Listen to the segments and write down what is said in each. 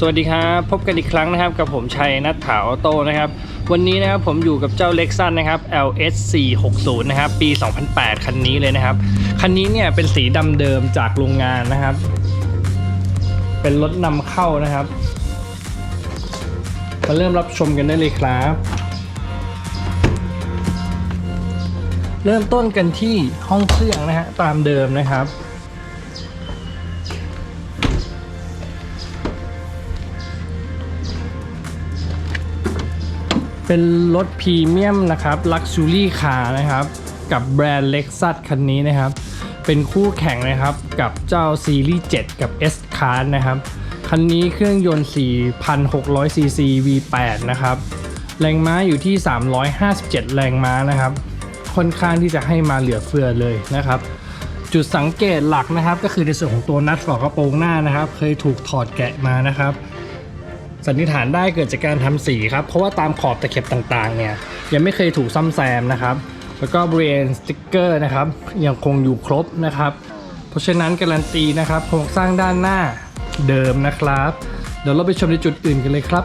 สวัสดีครับพบกันอีกครั้งนะครับกับผมชัยนัทถาออโต้นะครับวันนี้นะครับผมอยู่กับเจ้าเล็กซันนะครับ LS 460นะครับปี 2008 คันนี้เลยนะครับ คันนี้เนี่ยเป็นสีดำเดิมจากโรงงานนะครับ เป็นรถนำเข้านะครับ มาเริ่มรับชมกันได้เลยครับ เริ่มต้นกันที่ห้องเครื่องนะฮะตามเดิมนะครับ เป็นรถพรีเมียมนะครับ Luxury Car นะครับ กับแบรนด์ Lexus คันนี้นะครับ เป็นคู่แข่งนะครับกับเจ้าซีรีส์ 7 กับ S Class นะครับ คันนี้เครื่องยนต์ 4,600 cc V8 นะครับ แรงม้าอยู่ที่ 357 แรงม้านะครับ ค่อนข้างที่จะให้มาเหลือเฟือเลยนะครับจุดสังเกตหลักนะครับก็คือในส่วนของตัวนัดฝากระโปรงหน้านะครับ เคยถูกถอดแกะมานะครับ สันนิษฐานได้เกิดจากการทำสีครับ เพราะว่าตามขอบตะเข็บต่างๆ เนี่ย ยังไม่เคยถูกซ่อมแซมนะครับ แล้วก็บริเวณสติกเกอร์นะครับ ยังคงอยู่ครบนะครับ เพราะฉะนั้นการันตีนะครับโครงสร้างด้านหน้าเดิมนะครับ เดี๋ยวเราไปชมในจุดอื่นกันเลยครับ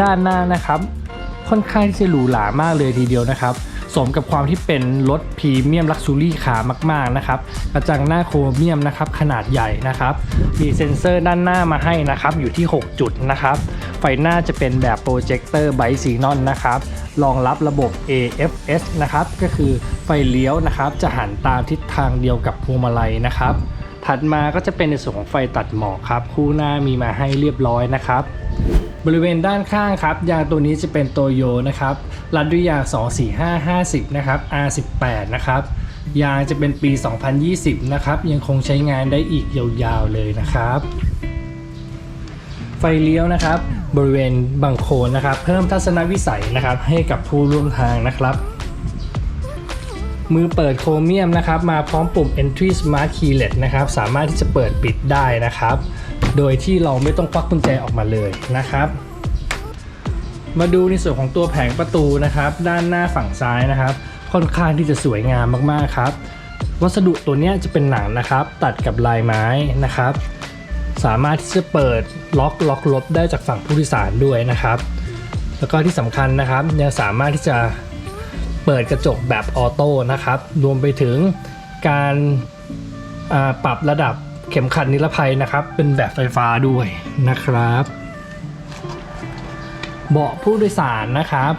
ด้านหน้านะครับ ค่อนข้างที่จะหรูหรามากเลยทีเดียวนะครับ สมกับความที่เป็นรถพรีเมียมลักชูรี่ขามาก ๆนะครับ กระจังหน้าโครเมียมนะครับขนาดใหญ่นะครับ มีเซ็นเซอร์ด้านหน้ามาให้นะครับอยู่ที่ 6 จุดนะครับ ไฟหน้าจะเป็นแบบโปรเจคเตอร์ไบซีนอนนะครับรองรับระบบ AFS นะครับก็คือไฟเลี้ยวนะครับจะหันตามทิศทางเดียวกับพวงมาลัยนะครับ ถัดมาก็จะเป็นในส่วนของไฟตัดหมอกครับ คู่หน้ามีมาให้เรียบร้อยนะครับ บริเวณด้านข้างครับ ยางตัวนี้จะเป็นโตโยนะครับ รัดด้วยยาง 24550 นะครับ R18 นะครับ ยางจะเป็นปี 2020 นะครับ ยังคงใช้งานได้อีกยาวๆเลยนะครับ ไฟเลี้ยวนะครับ บริเวณบังโคนนะครับ เพิ่มทัศนวิสัยนะครับ ให้กับผู้ร่วมทางนะครับมือเปิดโครเมียมนะครับ มาพร้อมปุ่ม Entry Smart Keyless นะครับ สามารถที่จะเปิดปิดได้นะครับ โดยที่เราไม่ต้องควักกุญแจออกมาเลยนะครับ มาดูในส่วนของตัวแผงประตูนะครับ ด้านหน้าฝั่งซ้ายนะครับ ค่อนข้างที่จะสวยงามมากๆครับ วัสดุตัวนี้จะเป็นหนังนะครับ ตัดกับลายไม้นะครับ สามารถที่จะเปิดล็อกล็อกรถได้จากฝั่งผู้โดยสารด้วยนะครับ แล้วก็ที่สำคัญนะครับยังสามารถที่จะเปิดกระจกแบบออโต้นะครับ รวมไปถึงการปรับระดับ เข็มขัดนิรภัยนะครับ เป็นแบบไฟฟ้าด้วยนะครับ เบาะผู้โดยสารนะครับ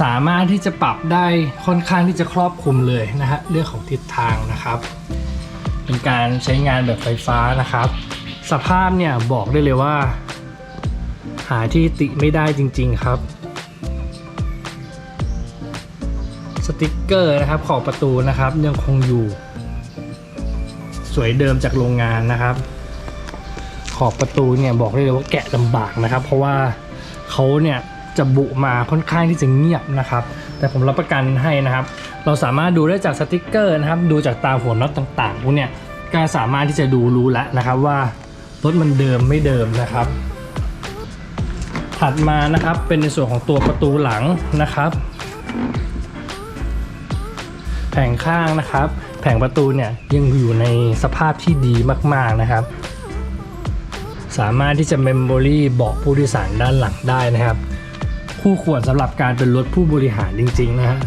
สามารถที่จะปรับได้ค่อนข้างที่จะครอบคลุมเลยนะฮะเรื่องของทิศทางนะครับ เป็นการใช้งานแบบไฟฟ้านะครับ สภาพเนี่ยบอกได้เลยว่า หาที่ติไม่ได้จริง ๆครับสติกเกอร์นะครับขอบประตูนะครับยังคงอยู่ สวยเดิมจากโรงงานนะครับ ขอบประตูเนี่ยบอกได้เลยว่าแกะลำบากนะครับ เพราะว่าเขาเนี่ยจะบุมาค่อนข้างที่จะเงียบนะครับ แต่ผมรับประกันให้นะครับ เราสามารถดูได้จากสติกเกอร์นะครับ ดูจากตามหัวน็อตต่างๆพวกเนี่ยก็สามารถที่จะดูรู้แล้วนะครับว่ารถมันเดิมไม่เดิมนะครับ ถัดมานะครับเป็นในส่วนของตัวประตูหลังนะครับ แผงข้างนะครับ แผงประตูเนี่ยยังอยู่ในสภาพที่ดีมาก ๆนะครับ สามารถที่จะเมมโมรีเบาะผู้โดยสารด้านหลังได้นะครับ คู่ควรสำหรับการเป็นรถผู้บริหารจริง ๆ นะฮะ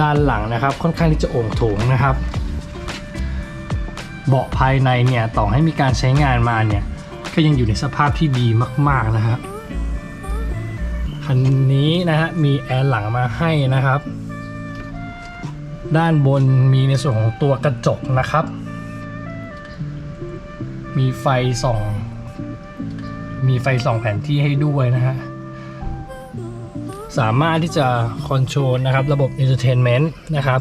ด้านหลังนะครับค่อนข้างที่จะโอ่งโถงนะครับ เบาะภายในเนี่ยต่อให้มีการใช้งานมาเนี่ยก็ยังอยู่ในสภาพที่ดีมาก ๆนะครับคันนี้นะฮะมีแอร์หลังมาให้นะครับ ด้านบนมีในส่วนของตัวกระจกนะครับ มีไฟส่อง มีไฟส่องแผนที่ให้ด้วยนะฮะ สามารถที่จะคอนโทรลนะครับ ระบบ Entertainment นะครับ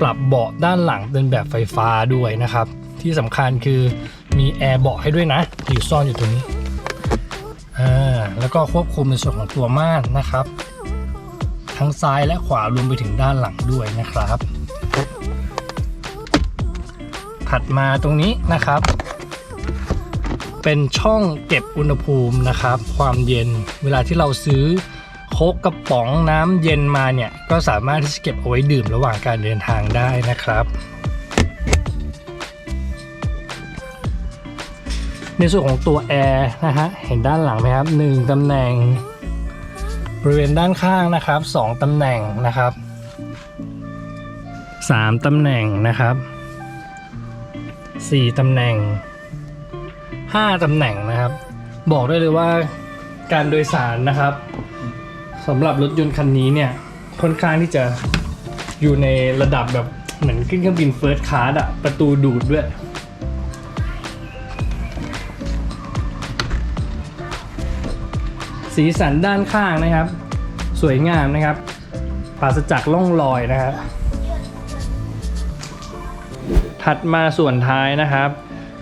ปรับเบาะด้านหลังเป็นแบบไฟฟ้าด้วยนะครับ ที่สำคัญคือมีแอร์เบาะให้ด้วยนะ อยู่ซ่อนอยู่ตรงนี้ อ่า แล้วก็ควบคุมในส่วนของตัวม่านนะครับทั้งซ้ายและขวารวมไปถึงด้านหลังด้วยนะครับ ถัดมาตรงนี้นะครับ เป็นช่องเก็บอุณหภูมินะครับ ความเย็นเวลาที่เราซื้อพกกระป๋องน้ำเย็นมาเนี่ย ก็สามารถที่จะเก็บเอาไว้ดื่มระหว่างการเดินทางได้นะครับ ในส่วนของตัวแอร์นะฮะเห็นด้านหลังไหมครับหนึ่งตำแหน่งบริเวณด้านข้างนะครับสองตำแหน่งนะครับสามตำแหน่งนะครับ สี่ตำแหน่งห้าตำแหน่งนะครับ บอกได้เลยว่าการโดยสารนะครับสำหรับรถยนต์คันนี้เนี่ยค่อนข้างที่จะอยู่ในระดับแบบเหมือนขึ้นเครื่องบินเฟิร์สคลาสอะประตูดูดด้วย สีสันด้านข้างนะครับ สวยงามนะครับปราศจากร่องรอยนะครับ ถัดมาส่วนท้ายนะครับ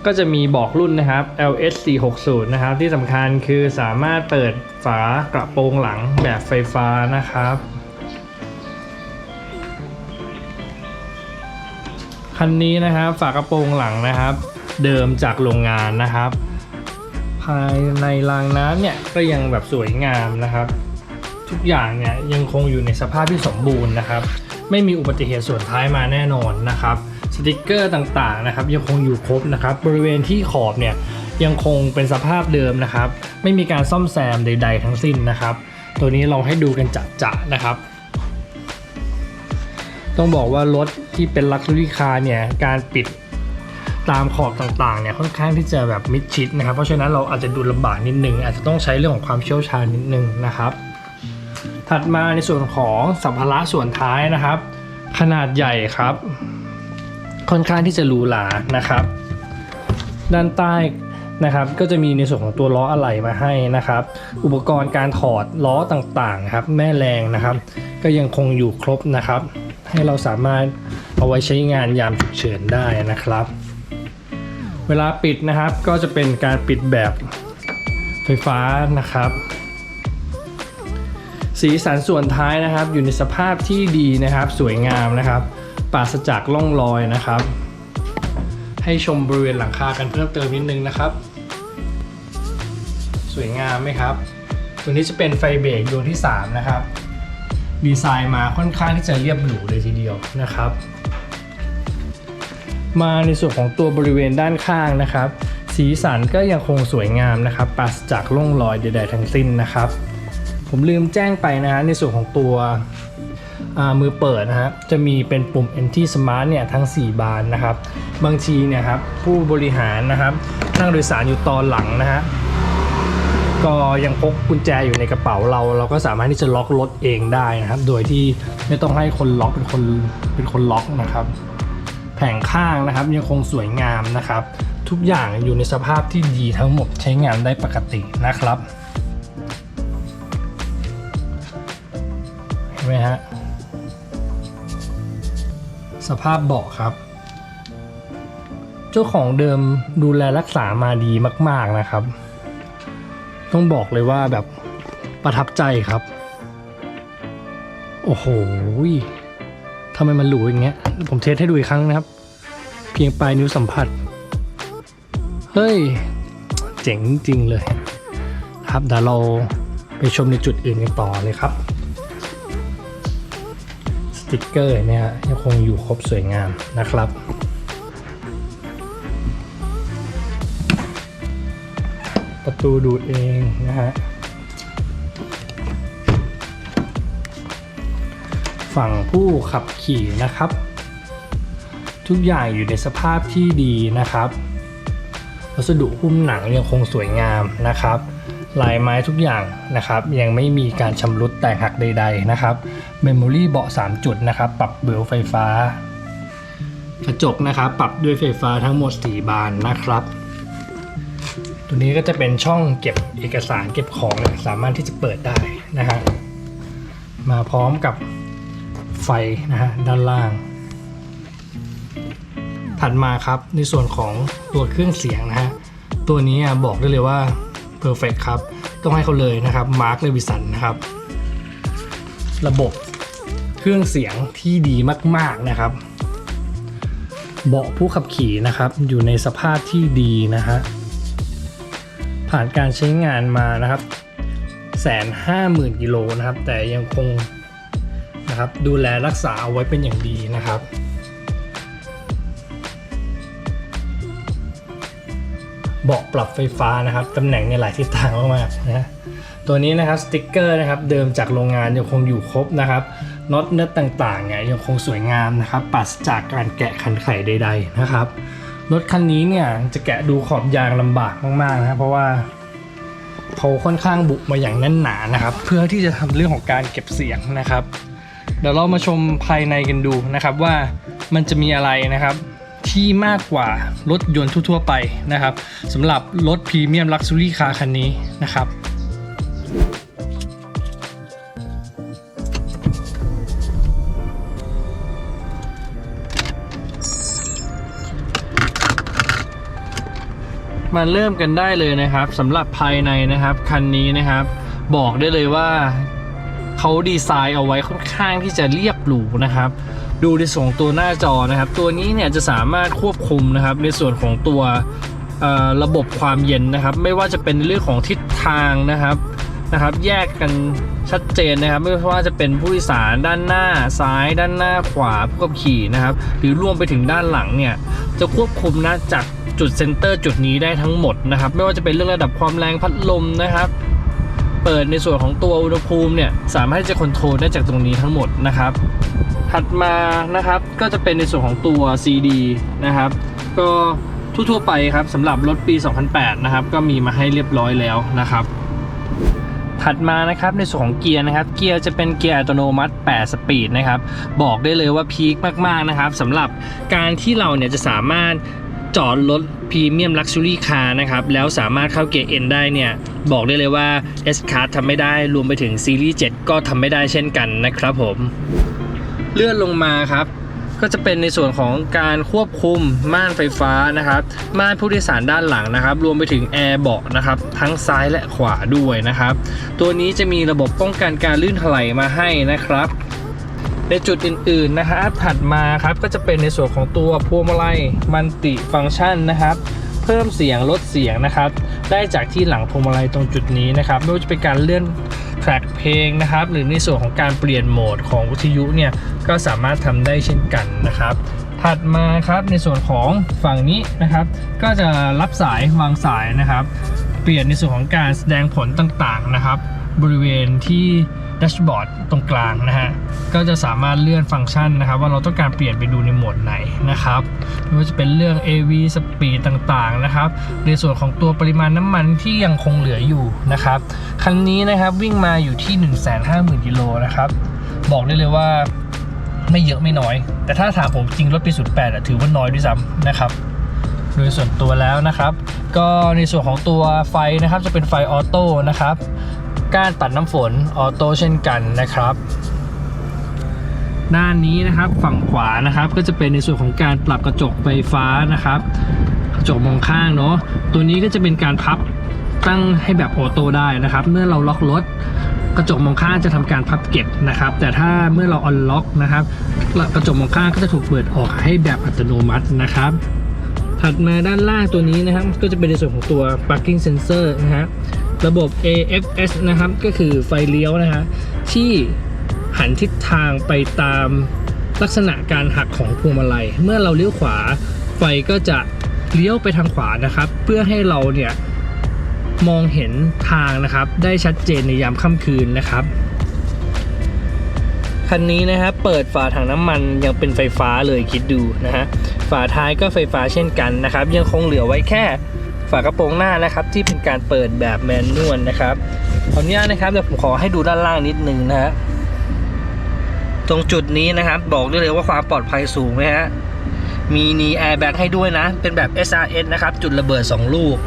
ก็จะมีบอกรุ่นนะครับ LS 460นะครับ ที่สำคัญคือสามารถเปิดฝากระโปรงหลังแบบไฟฟ้านะครับคันนี้นะครับฝากระโปรงหลังนะครับ เดิมจากโรงงานนะครับ ภายในรางน้ำเนี่ยก็ยังแบบสวยงามนะครับ ทุกอย่างเนี่ยยังคงอยู่ในสภาพที่สมบูรณ์นะครับ ไม่มีอุบัติเหตุส่วนท้ายมาแน่นอนนะครับ สติกเกอร์ต่างๆนะครับยังคงอยู่ครบนะครับบริเวณที่ขอบเนี่ยยังคงเป็นสภาพเดิมนะครับ ไม่มีการซ่อมแซมใด ๆ ทั้งสิ้นนะครับ ตัวนี้เราให้ดูกันจัดๆนะครับ ต้องบอกว่ารถที่เป็นลักชัวรี่คาร์เนี่ยการปิดตามขอบต่างๆเนี่ยค่อนข้างที่จะแบบมิดชิดนะครับ เพราะฉะนั้นเราอาจจะดูลำบากนิดนึงอาจจะต้องใช้เรื่องของความเชี่ยวชาญนิดนึงนะครับ ถัดมาในส่วนของสัมภาระส่วนท้ายนะครับ ขนาดใหญ่ครับ ค่อนข้างที่จะหรูหรานะครับ ด้านใต้นะครับก็จะมีในส่วนของตัวล้ออะไหล่มาให้นะครับ อุปกรณ์การถอดล้อต่างๆครับแม่แรงนะครับ ก็ยังคงอยู่ครบนะครับ ให้เราสามารถเอาไว้ใช้งานยามฉุกเฉินได้นะครับ เวลาปิดนะครับก็จะเป็นการปิดแบบไฟฟ้านะครับ สีสันส่วนท้ายนะครับ อยู่ในสภาพที่ดีนะครับ สวยงามนะครับ ปราศจากร่องรอยนะครับ ให้ชมบริเวณหลังคากันเพิ่มเติมนิดนึงนะครับ สวยงามไหมครับ ตัวนี้จะเป็นไฟเบรกดวงที่ 3 นะครับ ดีไซน์มาค่อนข้างที่จะเรียบหรูเลยทีเดียวนะครับ มาในส่วนของตัวบริเวณด้านข้างนะครับ สีสันก็ยังคงสวยงามนะครับปราศจากร่องรอยใดๆทั้งสิ้นนะครับ ผมลืมแจ้งไปนะฮะในส่วนของตัว มือเปิดนะฮะจะมีเป็นปุ่ม Anti Smart เนี่ยทั้ง 4 บานนะครับ บางทีเนี่ยครับผู้บริหารนะครับนั่งโดยสารอยู่ตอนหลังนะฮะก็ยังพกกุญแจอยู่ในกระเป๋าเรา เราก็สามารถที่จะล็อกรถเองได้นะครับ โดยที่ไม่ต้องให้คนล็อกเป็นคนเป็นคนล็อกนะครับ แผงข้างนะครับยังคงสวยงามนะครับ ทุกอย่างอยู่ในสภาพที่ดีทั้งหมดใช้งานได้ปกตินะครับเห็นไหมฮะ สภาพเบาะครับ เจ้าของเดิมดูแลรักษามาดีมาก ๆนะครับ ต้องบอกเลยว่าแบบประทับใจครับ โอ้โหทำไมมันหรูอย่างเงี้ย ผมเทสให้ดูอีกครั้งนะครับ เพียงปลายนิ้วสัมผัส เฮ้ย เจ๋งจริงเลย ครับเดี๋ยวเราไปชมในจุดอื่นกันต่อเลยครับ ติกเกอร์เนี่ยยังคงอยู่ครบสวยงามนะครับประตูดูดเองนะฮะ ฝั่งผู้ขับขี่นะครับ ทุกอย่างอยู่ในสภาพที่ดีนะครับ วัสดุหุ้มหนังยังคงสวยงามนะครับ ลายไม้ทุกอย่างนะครับ ยังไม่มีการชำรุดแตกหักใด ๆนะครับ เมมโมรี่เบาะ 3 จุดนะครับ ปรับเบลไฟฟ้า กระจกนะครับ ปรับด้วยไฟฟ้าทั้งหมด 4 บานนะครับ ตัวนี้ก็จะเป็นช่องเก็บเอกสารเก็บของเนี่ยสามารถที่จะเปิดได้นะฮะ มาพร้อมกับไฟนะฮะด้านล่างถัดมาครับในส่วนของตัวเครื่องเสียงนะฮะตัวนี้บอกได้เลยว่า perfect ครับ ต้องให้เขาเลยนะครับมาร์คเลวิสันนะครับ ระบบ เครื่องเสียงที่ดีมากๆนะครับ เบาะผู้ขับขี่นะครับ อยู่ในสภาพที่ดีนะฮะผ่านการใช้งานมานะครับแสนห้าหมื่นกิโลนะครับ แต่ยังคงนะครับดูแลรักษาเอาไว้เป็นอย่างดีนะครับเบาะปรับไฟฟ้านะครับตำแหน่งในหลายทิศทางมากๆนะตัวนี้นะครับสติกเกอร์นะครับ เดิมจากโรงงานยังคงอยู่ครบนะครับ น็อตเนื้อต่างๆเนี่ยยังคงสวยงามนะครับปราศจากการแกะขันไขใด ๆ นะครับรถคันนี้เนี่ยจะแกะดูขอบยางลำบากมากๆนะครับเพราะว่าเขาค่อนข้างบุมาอย่างแน่นหนานะครับ เพื่อที่จะทำเรื่องของการเก็บเสียงนะครับ เดี๋ยวเรามาชมภายในกันดูนะครับว่ามันจะมีอะไรนะครับ ที่มากกว่ารถยนต์ทั่วๆไปนะครับสำหรับรถพรีเมียมลักซ์รี่คาร์คันนี้นะครับ มาเริ่มกันได้เลยนะครับสำหรับภายในนะครับคันนี้นะครับ บอกได้เลยว่าเขาดีไซน์เอาไว้ค่อนข้างที่จะเรียบหรูนะครับ ดูในส่วนของตัวหน้าจอนะครับ ตัวนี้เนี่ยจะสามารถควบคุมนะครับ ในส่วนของตัวระบบความเย็นนะครับ ไม่ว่าจะเป็นเรื่องของทิศทางนะครับนะครับ แยกกันชัดเจนนะครับ ไม่ว่าจะเป็นผู้โดยสารด้านหน้าซ้าย ด้านหน้าขวาผู้ขับขี่นะครับ หรือรวมไปถึงด้านหลังเนี่ยจะควบคุมนะจาก จุดเซนเตอร์จุดนี้ได้ทั้งหมดนะครับ ไม่ว่าจะเป็นเรื่องระดับความแรงพัดลมนะครับ เปิดในส่วนของตัวอุณหภูมิเนี่ยสามารถที่จะคอนโทรลได้จากตรงนี้ทั้งหมดนะครับ ถัดมานะครับก็จะเป็นในส่วนของตัว CD นะครับ ก็ทั่วๆไปครับสำหรับรถปี 2008 นะครับ ก็มีมาให้เรียบร้อยแล้วนะครับ ถัดมานะครับในส่วนของเกียร์นะครับ เกียร์จะเป็นเกียร์อัตโนมัติ 8 สปีดนะครับ บอกได้เลยว่าพีคมากๆนะครับสำหรับการที่เราเนี่ยจะสามารถ จอดรถพรีเมียมลักชัวรี่คาร์นะครับ แล้วสามารถเข้าเกียร์ N ได้เนี่ย บอกได้เลยว่า S Card ทำไม่ได้ รวมไปถึงซีรีส์7ก็ทำไม่ได้เช่นกันนะครับผม เลื่อนลงมาครับก็จะเป็นในส่วนของการควบคุมม่านไฟฟ้านะครับ ม่านผู้โดยสารด้านหลังนะครับ รวมไปถึงแอร์เบาะนะครับ ทั้งซ้ายและขวาด้วยนะครับ ตัวนี้จะมีระบบป้องกันการลื่นถลายมาให้นะครับ ในจุดอื่นๆนะครับถัดมาครับก็จะเป็นในส่วนของตัวพวงมาลัยมันติฟังก์ชันนะครับเพิ่มเสียงลดเสียงนะครับ ได้จากที่หลังพวงมาลัยตรงจุดนี้นะครับไม่ว่าจะเป็นการเลื่อนแทร็กเพลงนะครับ หรือในส่วนของการเปลี่ยนโหมดของวิทยุเนี่ยก็สามารถทำได้เช่นกันนะครับ ถัดมาครับในส่วนของฝั่งนี้นะครับ ก็จะรับสายวางสายนะครับ เปลี่ยนในส่วนของการแสดงผลต่างๆนะครับ บริเวณที่ แดชบอร์ดตรงกลางนะฮะ ก็จะสามารถเลื่อนฟังก์ชันนะครับ ว่าเราต้องการเปลี่ยนไปดูในโหมดไหนนะครับไม่ว่าจะเป็นเรื่อง AV Speed ต่างๆนะครับ ในส่วนของตัวปริมาณน้ำมันที่ยังคงเหลืออยู่นะครับ คันนี้นะครับวิ่งมาอยู่ที่ 150,000กิโลนะครับ บอกได้เลยว่าไม่เยอะไม่น้อย แต่ถ้าถามผมจริงรถปี 08อะถือว่าน้อยด้วยซ้ำนะครับโดยส่วนตัวแล้วนะครับ ก็ในส่วนของตัวไฟนะครับจะเป็นไฟออโต้นะครับ ก้านปัดน้ำฝนออโต้เช่นกันนะครับด้านนี้นะครับฝั่งขวานะครับก็จะเป็นในส่วนของการปรับกระจกไฟฟ้านะครับกระจกมองข้างเนาะตัวนี้ก็จะเป็นการพับตั้งให้แบบออโต้ได้นะครับ เมื่อเราล็อกรถกระจกมองข้างจะทำการพับเก็บนะครับ แต่ถ้าเมื่อเราออนล็อกนะครับ กระจกมองข้างก็จะถูกเปิดออกให้แบบอัตโนมัตินะครับ ถัดมาด้านล่างตัวนี้นะครับ ก็จะเป็นในส่วนของตัว parking sensor นะฮะ ระบบ AFS นะครับ ก็คือไฟเลี้ยวนะฮะที่หันทิศทางไปตามลักษณะการหักของพวงมาลัย เมื่อเราเลี้ยวขวาไฟก็จะเลี้ยวไปทางขวานะครับ เพื่อให้เราเนี่ยมองเห็นทางนะครับ ได้ชัดเจนในยามค่ำคืนนะครับคันนี้นะครับเปิดฝาถังน้ำมันยังเป็นไฟฟ้าเลยคิดดูนะฮะฝาท้ายก็ไฟฟ้าเช่นกันนะครับ ยังคงเหลือไว้แค่ ฝากระโปรงหน้านะครับที่เป็นการเปิดแบบแมนนวลนะครับขออนุญาตนะครับเดี๋ยวผมขอให้ดูด้านล่างนิดนึงนะฮะตรงจุดนี้นะครับ บอกได้เลยว่าความปลอดภัยสูงไหมฮะมีนีแอร์แบ็กให้ด้วยนะ เป็นแบบ SRS นะครับ จุดระเบิด 2 ลูก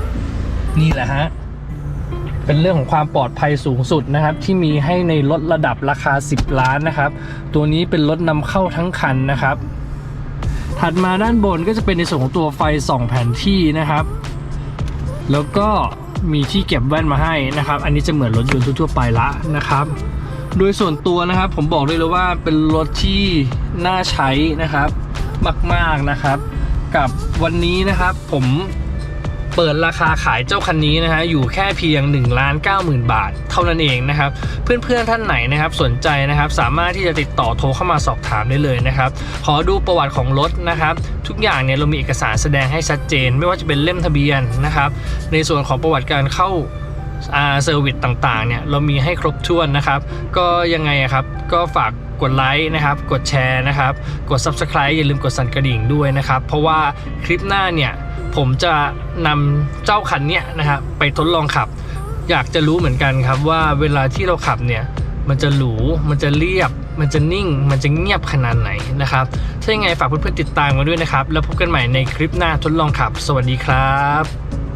นี่แหละฮะ เป็นเรื่องของความปลอดภัยสูงสุดนะครับ ที่มีให้ในรถระดับราคา 10 ล้านนะครับ ตัวนี้เป็นรถนำเข้าทั้งคันนะครับ ถัดมาด้านบนก็จะเป็นในส่วนของตัวไฟส่องแผนที่นะครับ แล้วก็มีที่เก็บแว่นมาให้นะครับ อันนี้จะเหมือนรถยนต์ทั่วๆไปละนะครับ โดยส่วนตัวนะครับผมบอกเลยเลยว่าเป็นรถที่น่าใช้นะครับ มากๆนะครับ กับวันนี้นะครับผม เปิดราคาขายเจ้าคันนี้นะฮะอยู่แค่เพียง1ล้าน90,000บาท เท่านั้นเองนะครับเพื่อนๆท่านไหนนะครับสนใจนะครับสามารถที่จะติดต่อโทรเข้ามาสอบถามได้เลยนะครับขอดูประวัติของรถนะครับทุกอย่างเนี่ยเรามีเอกสารแสดงให้ชัดเจน ไม่ว่าจะเป็นเล่มทะเบียนนะครับในส่วนของประวัติการเข้าเซอร์วิสต่างๆเนี่ยเรามีให้ครบถ้วนนะครับ ก็ยังไงครับก็ฝากกดไลค์นะครับ กดแชร์นะครับ กด Subscribe อย่าลืมกดสั่นกระดิ่งด้วยนะครับ เพราะว่าคลิปหน้าเนี่ย ผมจะนำเจ้าคันนี้นะครับไปทดลองขับ อยากจะรู้เหมือนกันครับว่าเวลาที่เราขับเนี่ยมันจะหรู มันจะเรียบ มันจะนิ่ง มันจะเงียบขนาดไหนนะครับ ถ้ายังไงฝากเพื่อนๆติดตามมาด้วยนะครับ แล้วพบกันใหม่ในคลิปหน้าทดลองขับ สวัสดีครับ